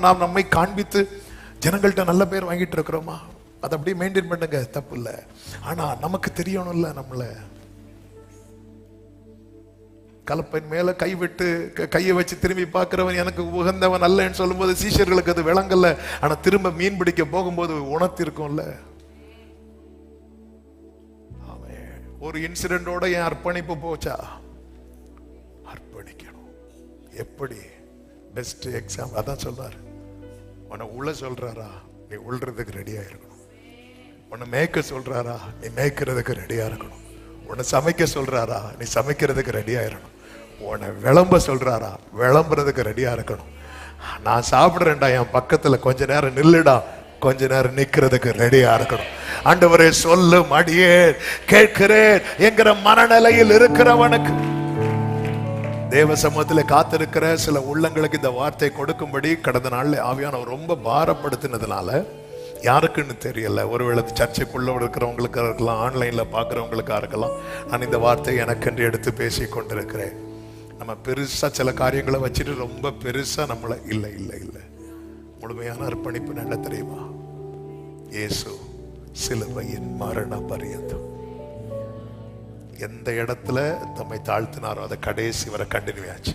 நாம் நம்மை காண்பித்து ஜனங்கள்கிட்ட நல்ல பேர் வாங்கிட்டு இருக்கிறோமா? அதை அப்படியே மெயின்டைன் பண்ணுங்க தப்பு இல்ல ஆனா நமக்கு தெரியணும்ல நம்மளை. கலப்பையின் மேல கை விட்டு கையை வச்சு திரும்பி பார்க்கிறவன் எனக்கு உகந்தவன் அல்லன்னு சொல்லும்போது சீஷர்களுக்கு அது விளங்கல. ஆனா திரும்ப மீன் பிடிக்க போகும்போது உணர்த்திருக்கும்ல. ஒரு இன்சிடென்டோட என் அர்ப்பணிப்பு போச்சா? அர்ப்பணிக்கணும். எப்படி? பெஸ்ட் எக்ஸாம் அதான் சொல்றாரு. உன்னை உள்ள சொல்றாரா? நீ உள்றதுக்கு ரெடியா இருக்கணும். உன்னை மேய்க்க சொல்றாரா? நீ மேய்க்கிறதுக்கு ரெடியா இருக்கணும். உன்னை சமைக்க சொல்றாரா? நீ சமைக்கிறதுக்கு ரெடியா இருக்கணும். உன்னை விளம்ப சொல்றாரா? விளம்புறதுக்கு ரெடியா இருக்கணும். நான் சாப்பிடுறேன்டா என் பக்கத்துல கொஞ்ச நேரம் நில்லுடா. கொஞ்ச நேரம் நிக்கிறதுக்கு ரெடியா இருக்கணும். ஆண்டவரே சொல்லு மடியே கேட்கிறேன். என்கிற மனநிலையில் இருக்கிறவனுக்கு தேவ சமூகத்தில் காத்திருக்கிற சில உள்ளங்களுக்கு இந்த வார்த்தை கொடுக்கும்படி கடந்த நாளில் ஆவியானவர் ரொம்ப பாரப்படுத்தினதுனால யாருக்குன்னு தெரியல. ஒருவேளை சர்ச்சைக்குள்ளே இருக்கிறவங்களுக்காக இருக்கலாம் ஆன்லைனில் பார்க்குறவங்களுக்காக இருக்கலாம். நான் இந்த வார்த்தையை எனக்கென்று எடுத்து பேசி கொண்டிருக்கிறேன். நம்ம பெருசாக சில காரியங்களை வச்சுட்டு ரொம்ப பெருசாக நம்மளை இல்லை இல்லை இல்லை. முழுமையான அர்ப்பணிப்பு நல்ல தெரியுமா இயேசு சிலுவையின் மரண பரியந்தம். எந்த இடத்துல தம்மை தாழ்த்தினாரோ அதை கடைசி வரை கண்டினியூ ஆச்சு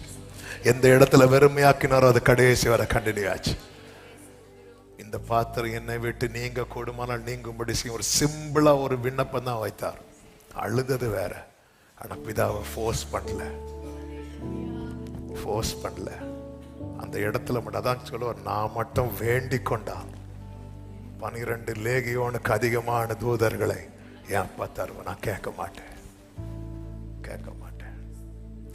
எந்த இடத்துல வெறுமையாக்கினாரோ அது கடைசி வரை கண்டினியூ ஆச்சு இந்த பாத்திரம் என்னை விட்டு நீங்க கூடுமானால் நீங்கும்படி செய்யும் ஒரு சிம்பிளா ஒரு விண்ணப்பம் தான் வைத்தார். அழுதது வேற. ஆனா பிதாவை ஃபோர்ஸ் பண்ணல. ஃபோர்ஸ் பண்ணல. அந்த இடத்துல மட்டும் அதான் சொல்லுவார் நான் மட்டும் வேண்டிக் கொண்டான். பனிரெண்டு லேகியோனுக்கு அதிகமான தூதர்களை ஏன் பார்த்தாரு நான் கேட்க மாட்டேன். கேட்க மாட்டேன்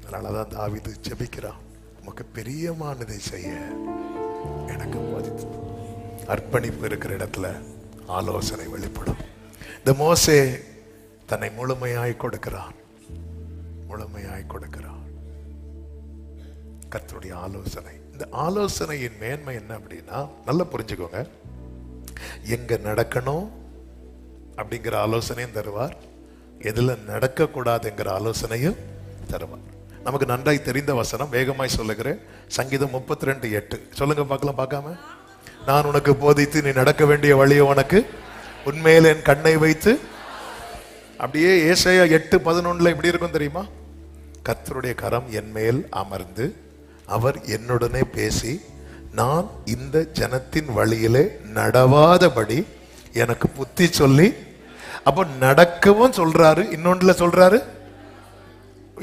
அதனாலதான் தாவிது ஜெபிக்கிறான். உமக்கு பெரியமானதை செய்ய எனக்கு போதித்து அர்ப்பணிப்பு இருக்கிற இடத்துல ஆலோசனை வெளிப்படும். இந்த மோசே தன்னை முழுமையாய் கொடுக்கிறான். முழுமையாய் கொடுக்கிறான். கர்த்தருடைய ஆலோசனை. இந்த ஆலோசனையின் மேன்மை என்ன அப்படின்னா நல்லா புரிஞ்சுக்கோங்க. எங்க நடக்கணும் அப்படிங்கிற ஆலோசனையும் தருவார். எதில் நடக்கக்கூடாதுங்கிற ஆலோசனையும் தருவார். நமக்கு நன்றாய் தெரிந்த வசனம் வேகமாய் சொல்லுகிறேன். சங்கீதம் முப்பத்தி ரெண்டு எட்டு. சொல்லுங்க பார்க்கலாம் பார்க்காம? நான் உனக்கு போதித்து நீ நடக்க வேண்டிய வழியை உனக்கு உண்மையில் என் கண்ணை வைத்து. அப்படியே ஏசையா எட்டு பதினொன்றில் எப்படி இருக்கும் தெரியுமா? கர்த்தருடைய கரம் என் மேல் அமர்ந்து அவர் என்னுடனே பேசி நான் இந்த ஜனத்தின் வழியிலே நடவாதபடி எனக்கு புத்தி சொல்லி அப்போ நடக்கவும் சொல்றாரு இன்னொன்றுல சொல்றாரு?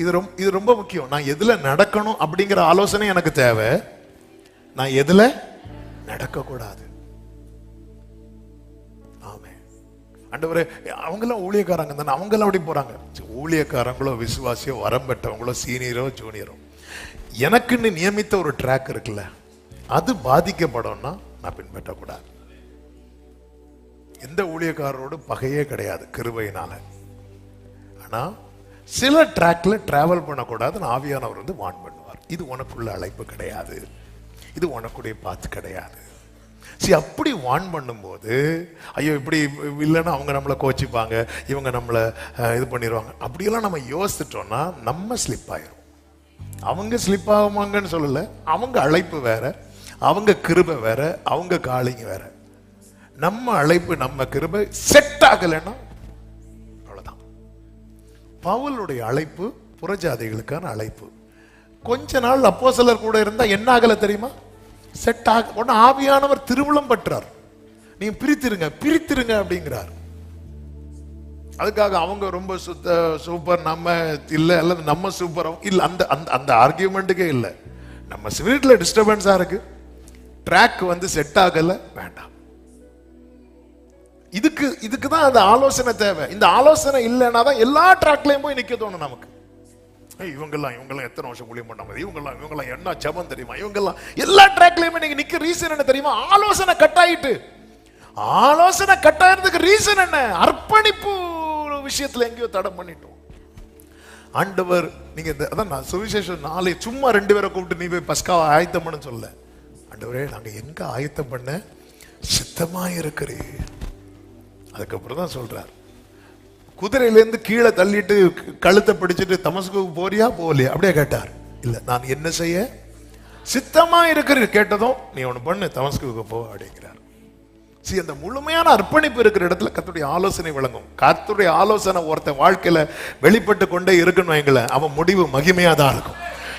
இது ரொம்ப இது ரொம்ப முக்கியம். நான் எதுல நடக்கணும் அப்படிங்கிற ஆலோசனை எனக்கு தேவை. நான் எதுல? நடக்கக்கூடாது. ஆமே அண்டவர் அவங்கெல்லாம் ஊழியக்காரங்க தானே அவங்கெல்லாம் அப்படி போறாங்க. ஊழியக்காரங்களோ விசுவாசியோ வரம் பெற்றவங்களோ சீனியரோ ஜூனியரோ. எனக்குன்னு நியமித்த ஒரு ட்ராக் இருக்குல்ல அது பாதிக்கப்படும்னா நான் பின்பற்றக்கூடாது. எந்த ஊழியக்காரரோடும் பகையே கிடையாது கிருபையினால. ஆனால் சில ட்ராக்ல டிராவல் பண்ணக்கூடாதுன்னு ஆவியானவர் வந்து வான் பண்ணுவார். இது உனக்குள்ள அழைப்பு கிடையாது. இது உனக்குடைய பாத்து கிடையாது. சரி அப்படி வான் பண்ணும்போது ஐயோ இப்படி இல்லைன்னா அவங்க நம்மளை கோச்சிப்பாங்க இவங்க நம்மளை இது பண்ணிடுவாங்க அப்படியெல்லாம் நம்ம யோசிச்சிட்டோம்னா நம்ம ஸ்லிப் ஆயிரும். அவங்க ஸ்லிப் ஆகுமாங்கன்னு சொல்லலை. அவங்க அழைப்பு வேற அவங்க கிருபை வேற அவங்க காலிங்க வேற. நம்ம அழைப்பு நம்ம கிருபை செட் ஆகலைன்னா அவ்வளவுதான். பவுலுடைய அழைப்பு புறஜாதிகளுக்கான அழைப்பு. கொஞ்ச நாள் அப்போஸ்தலர் கூட இருந்தா என்ன ஆகலை தெரியுமா? செட் ஆக உடனே ஆவியானவர் திருவிழம் பற்றார். நீங்க பிரித்திருங்க பிரித்திருங்க அப்படிங்கிறார். அதுக்காக அவங்க ரொம்ப சுத்த சூப்பர் நம்ம இல்ல அல்லது நம்ம சூப்பர் இல்ல அந்த அந்த அந்த ஆர்கியூமெண்ட்டுக்கே இல்ல. நம்ம ஸ்பிரிட்டில் டிஸ்டர்பன்ஸாக இருக்கு. ட்ராக் வந்து செட் ஆகல இதுக்கு இதுக்கு தான் அந்த ஆலோசனை தேவை. இந்த ஆலோசனை இல்லைன்னா தான் எல்லா ட்ராக்லையும் போய் நிக்க தோணும் நமக்கு. இவங்கெல்லாம் இவங்கெல்லாம் எத்தனை வருஷம் ஊழியம் பண்ணாங்க இவங்கெல்லாம் இவங்கெல்லாம் என்ன ஜபம் தெரியுமா? இவங்கெல்லாம் எல்லா ட்ராக்லையுமே நீங்க நிக்க ரீசன் என்ன தெரியுமா? ஆலோசனை கட் ஆயிட்டு ஆலோசனை கட் ஆயிருந்ததுக்கு ரீசன் என்ன? அர்ப்பணிப்பு விஷயத்துல எங்கேயோ தடம் பண்ணிட்டோம். ஆண்டவர் நீங்க இந்த அதான் நான் சுவிசேஷம் நாளை சும்மா ரெண்டு பேரை கூப்பிட்டு நீ போய் பஸ்காவை ஆயத்தம் பண்ண சொல்ல. ஆண்டவரே நாங்கள் எங்க ஆயத்தம் பண்ண? சித்தமாக இருக்கிறீர். அதுக்கப்புறம் தான் சொல்கிறார் குதிரையிலேருந்து கீழே தள்ளிட்டு க- கழுத்தை பிடிச்சிட்டு தமசுக்கு போறியா போகலையா? அப்படியே கேட்டார். இல்லை நான் என்ன செய்ய? சித்தமாக இருக்கிற கேட்டதும் நீ ஒன்று பண்ணு தமஸ்குக்கு போ அப்படிங்கிறார். சி அந்த முழுமையான அர்ப்பணிப்பு இருக்கிற இடத்துல கத்துடைய ஆலோசனை விளங்கும். கத்துடைய ஆலோசனை ஒருத்தன் வாழ்க்கையில் வெளிப்பட்டு கொண்டே இருக்குன்னு வைங்களேன் அவன் முடிவு மகிமையாக தான் இருக்கும்.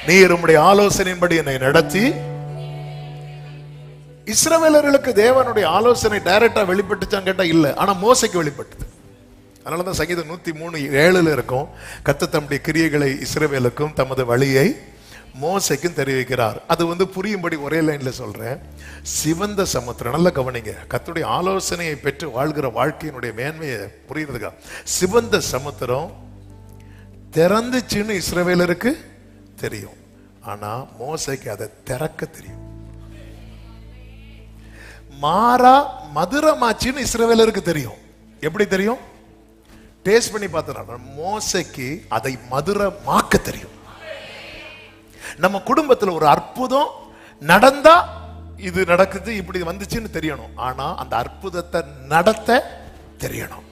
நீர் உம்முடைய ஆலோசனையின்படி என்னை நடத்தி இஸ்ரவேலர்களுக்கு தேவனுடைய ஆலோசனை டைரக்டா வெளிப்பட்டுச்சான்னு கேட்டா இல்லை. ஆனா மோசைக்கு வெளிப்பட்டது. அதனால தான் சங்கீதம் நூத்தி மூணு ஏழுல இருக்கும். கத்த தம்முடைய கிரியைகளை இஸ்ரவேலுக்கும் தமது வழியை மோசைக்கும் தெரிவிக்கிறார். அது வந்து புரியும்படி ஒரே லைன்ல சொல்றேன். சிவந்த சமுத்திரம். நல்ல கவனிங்க. கத்துடைய ஆலோசனையை பெற்று வாழ்கிற வாழ்க்கையினுடைய மேன்மையை புரியுறதுக்கா? சிவந்த சமுத்திரம் திறந்துச்சுன்னு இஸ்ரவேலருக்கு தெரியும். ஆனா மோசைக்கு அதை திறக்க தெரியும். மாறா மதுரமாச்சின்னு இஸ்ரவேலருக்கு தெரியும். எப்படி தெரியும்? டேஸ்ட் பண்ணி பார்த்தா மோசைக்கு அதை மதுரமாக்க தெரியும். நம்ம குடும்பத்துல ஒரு அற்புதம் நடந்தா இது நடக்குது இப்படி வந்துச்சுன்னு தெரியணும். ஆனா அந்த அற்புதத்தை நடத்த தெரியணும்.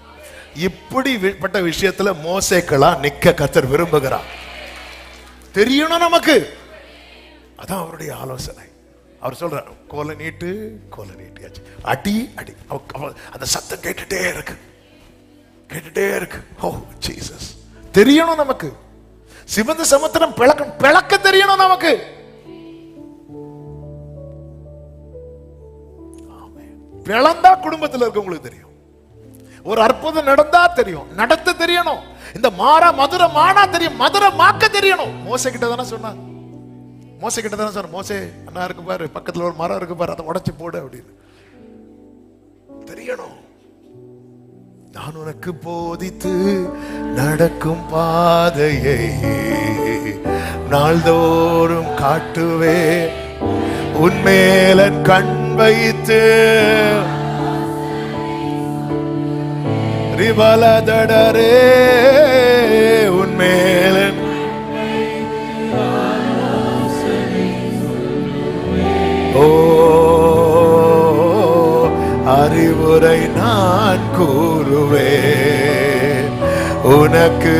இப்படிப்பட்ட விஷயத்துல மோசைக்கெல்லாம் நிக்க கத்தர் விரும்புகிறார். தெரியணும் நமக்கு. அதான் அவருடைய ஆலோசனை. அவர் சொல்றார் கோலை நீட்டு கோலை நீட்டியாச்சு. அடி அடி. அவ- அந்த சத்தம் கேட்டுட்டே இருக்கு. கேட்டுட்டே இருக்கு. Oh Jesus. தெரியணும் நமக்கு. சிவந்த சமுத்திரம் பிளக்கம் பிளக்க தெரியணும் நமக்கு. பிளந்தா குடும்பத்துல இருக்கவங்களுக்கு தெரியும். ஒரு அற்புதம் நடந்தா தெரியும். நடத்த தெரியணும். இந்த மாறா மதுரை மானா தெரியும். மதுரை மாக்க தெரியணும். மோச கிட்ட தானே சொன்னாங்க மோச கிட்ட தான் சொன்னார் மோசே அண்ணா இருக்கு பாரு பக்கத்துல ஒரு மரம் இருக்கு பாரு அதை உடச்சி போடு அப்படின்னு. தெரியணும். நான் உனக்கு போதித்து நடக்கும் பாதையை நாள்தோறும் காட்டுவே உன்மேலன் கண் வைத்து. ரிபலதடரே நான் கூறுவேன். உனக்கு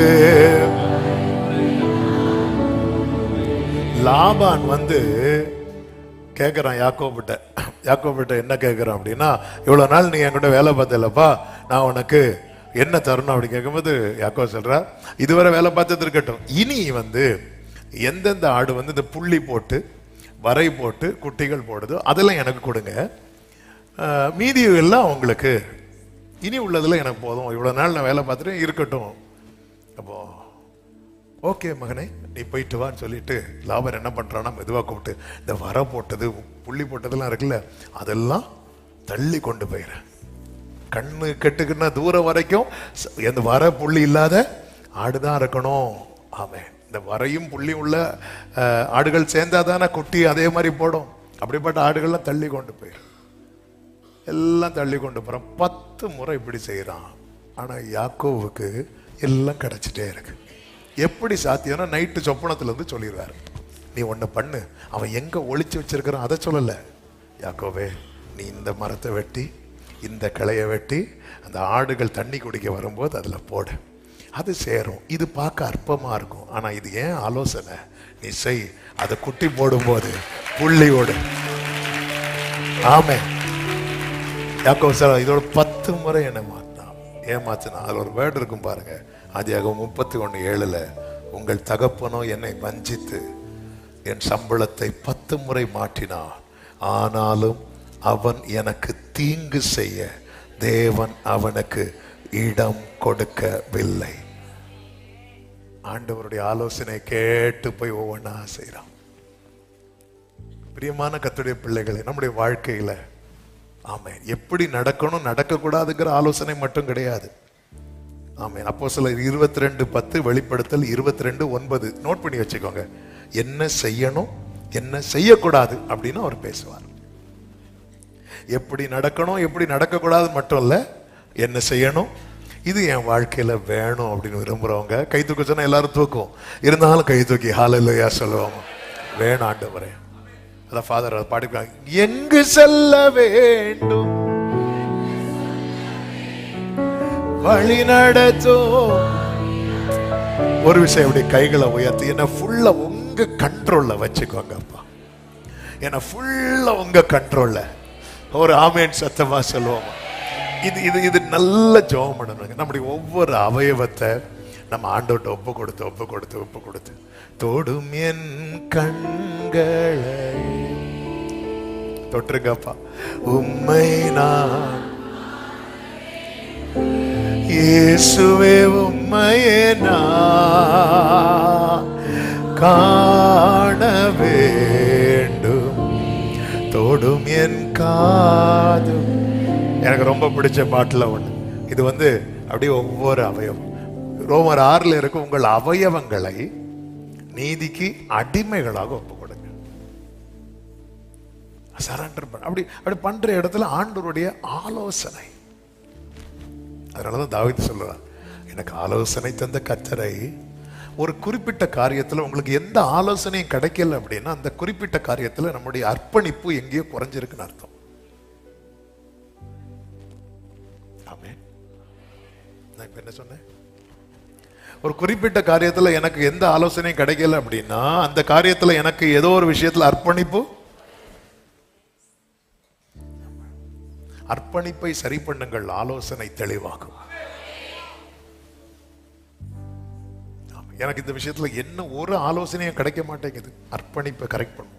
லாபான் வந்து கேட்குறான் யாக்கோபிட்ட. யாக்கோபிட்ட என்ன கேட்குறான் அப்படின்னா இவ்வளோ நாள் நீ என்கிட்ட வேலை பார்த்தலப்பா நான் உனக்கு என்ன தரணும்? அப்படி கேட்கும்போது யாக்கோ சொல்கிறா இதுவரை வேலை பார்த்தது இருக்கட்டும். இனி வந்து எந்தெந்த ஆடு வந்து இந்த புள்ளி போட்டு வரை போட்டு குட்டிகள் போடுதோ அதெல்லாம் எனக்கு கொடுங்க. மீதி எல்லாம் உங்களுக்கு. இனி உள்ளதில் எனக்கு போதும். இவ்வளோ நாள் நான் வேலை பார்த்துட்டு இருக்கட்டும். அப்போ ஓகே மகனே நீ போயிட்டு வான்னு சொல்லிட்டு லாபர் என்ன பண்ணுறான்னா மெதுவாக கூப்பிட்டு இந்த வர போட்டது புள்ளி போட்டதெல்லாம் இருக்குல்ல அதெல்லாம் தள்ளி கொண்டு போயிடுறேன் கண்ணு கெட்டுக்குன்னா தூரம் வரைக்கும் எந்த வர புள்ளி இல்லாத ஆடுதான் இருக்கணும். ஆமே இந்த வரையும் புள்ளி உள்ள ஆடுகள் சேர்ந்தாதானே குட்டி அதே மாதிரி போடும். அப்படிப்பட்ட ஆடுகள்லாம் தள்ளி கொண்டு போயிடும் எல்லாம் தள்ளி கொண்டு போகிறான் பத்து முறை இப்படி செய்கிறான் ஆனால் யாக்கோவுக்கு எல்லாம் கிடைச்சிட்டே இருக்கு. எப்படி சாத்தியம்னா நைட்டு சொப்பனத்துலேருந்து சொல்லிடுவாரு. நீ ஒன்று பண்ணு. அவன் எங்கே ஒழிச்சு வச்சிருக்கிறான் அதை சொல்லலை. யாக்கோவே நீ இந்த மரத்தை வெட்டி இந்த கிளையை வெட்டி அந்த ஆடுகள் தண்ணி குடிக்க வரும்போது அதில் போடு. அது சேரும். இது பார்க்க அற்பமாக இருக்கும். ஆனால் இது ஏன் ஆலோசனை? நீ செய். அதை குட்டி போடும்போது புள்ளியோடு ஆமே யாக்கோ சார் இதோட பத்து முறை என்னை மாற்றினான் ஏமாத்தினா அதில் ஒரு வேர்டு இருக்கும் பாருங்க. ஆதியாகமம் முப்பத்தி ஒன்று ஏழில் உங்கள் தகப்பனோ என்னை வஞ்சித்து என் சம்பளத்தை பத்து முறை மாற்றினான். ஆனாலும் அவன் எனக்கு தீங்கு செய்ய தேவன் அவனுக்கு இடம் கொடுக்கவில்லை. ஆண்டவருடைய ஆலோசனை கேட்டு போய் ஒவ்வொன்றா செய்கிறான் பிரியமான கத்துடைய பிள்ளைகளை நம்முடைய வாழ்க்கையில் ஆமாம் எப்படி நடக்கணும் நடக்கக்கூடாதுங்கிற ஆலோசனை மட்டும் கிடையாது. ஆமென். அப்போ சில இருபத்தி ரெண்டு பத்து வெளிப்படுத்தல் இருபத்தி ரெண்டு ஒன்பது. நோட் பண்ணி வச்சுக்கோங்க. என்ன செய்யணும் என்ன செய்யக்கூடாது அப்படின்னு அவர் பேசுவார். எப்படி நடக்கணும் எப்படி நடக்கக்கூடாது மட்டும் இல்லை என்ன செய்யணும் இது என் வாழ்க்கையில் வேணும் அப்படின்னு விரும்புகிறவங்க கை தூக்க சொன்னால் எல்லாரும் தூக்கும். இருந்தாலும் கை தூக்கி ஹாலையா சொல்லுவாங்க. வேணும் ஆண்டவரே அதான் ஃபாதர் அதை பாடிக்கிறாங்க எங்கு செல்ல வேண்டும்? வழி நடத்தும் ஒரு விஷயம் அப்படி கைகளை உயர்த்தி என்ன ஃபுல்லா உங்க கண்ட்ரோல்ல வச்சுக்கோங்க அப்பா. ஏன்னா ஃபுல்லா உங்க கண்ட்ரோல்ல ஒரு ஆமேன் சத்தமா சொல்லுவோம். இது இது இது நல்ல ஜெபம் பண்ணணுங்க. நம்முடைய ஒவ்வொரு அவயவத்தை நம்ம ஆண்டோட்ட ஒப்பு கொடுத்து ஒப்பு கொடுத்து ஒப்பு கொடுத்து. தொடும் என் கண்களை. தொட்டுருங்கப்பா. உம்மை நான் இயேசுவே உம்மையே நான் காண வேண்டும் தொடும் என் காதும். எனக்கு ரொம்ப பிடிச்ச பாட்டில் ஒன்று இது வந்து அப்படியே ஒவ்வொரு அவயவம். ரோமர் ஆறில் இருக்க உங்கள் அவயவங்களை நீதிக்கு அடிமைகளாக ஒப்பு கொடுங்க. சரண்டர் பண்ண அப்படி அப்படி பண்ற இடத்துல ஆண்டவருடைய ஆலோசனை. அதனாலதான் தாவித்து சொல்றார் எனக்கு ஆலோசனை தந்த கத்தரை ஒரு குறிப்பிட்ட காரியத்தில் உங்களுக்கு எந்த ஆலோசனையும் கிடைக்கல அப்படின்னா அந்த குறிப்பிட்ட காரியத்தில் நம்முடைய அர்ப்பணிப்பு எங்கேயோ குறைஞ்சிருக்குன்னு அர்த்தம். ஆமே நான் இப்போ என்ன சொன்னேன்? ஒரு குறிப்பிட்ட காரியத்தில் எனக்கு எந்த ஆலோசனையும் கிடைக்கல அப்படின்னா அந்த காரியத்தில் எனக்கு ஏதோ ஒரு விஷயத்தில் அர்ப்பணிப்பு? அர்ப்பணிப்பை சரி பண்ணுங்கள் ஆலோசனை தெளிவாகும். எனக்கு இந்த விஷயத்துல என்ன ஒரு ஆலோசனையும் கிடைக்க மாட்டேங்குது. அர்ப்பணிப்பை கரெக்ட் பண்ணும்.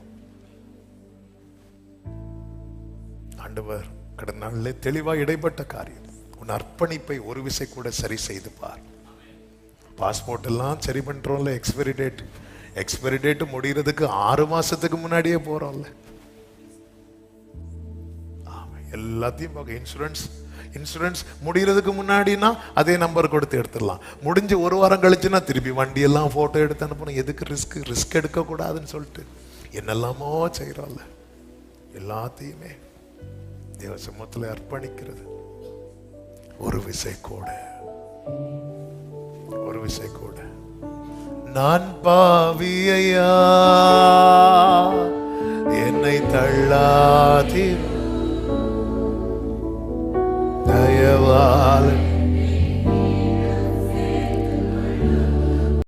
ஆண்டவர் கடந்த நாளில் தெளிவாக இடைப்பட்ட காரியம். உன் அர்ப்பணிப்பை ஒரு விசை கூட சரி செய்து பார். பாஸ்போர்ட் எல்லாம் சரி பண்ணுறோம்ல எக்ஸ்பைரி டேட் எக்ஸ்பைரி டேட் முடிகிறதுக்கு ஆறு மாதத்துக்கு முன்னாடியே போகிறோம்ல எல்லாத்தையும் பார்க்க இன்சூரன்ஸ் இன்சூரன்ஸ் முடிகிறதுக்கு முன்னாடினா அதே நம்பர் கொடுத்து எடுத்துடலாம். முடிஞ்சு ஒரு வாரம் கழிச்சுன்னா திருப்பி வண்டியெல்லாம் ஃபோட்டோ எடுத்து அனுப்பணும். எதுக்கு ரிஸ்க் ரிஸ்க் எடுக்கக்கூடாதுன்னு சொல்லிட்டு என்னெல்லாமோ செய்கிறோம்ல எல்லாத்தையுமே தேவ சமூகத்தில் அர்ப்பணிக்கிறது. ஒரு விசை கூட. ஓசை கூட. நான் பாவியையா? என்னை தள்ளாதீர். தயவாளன்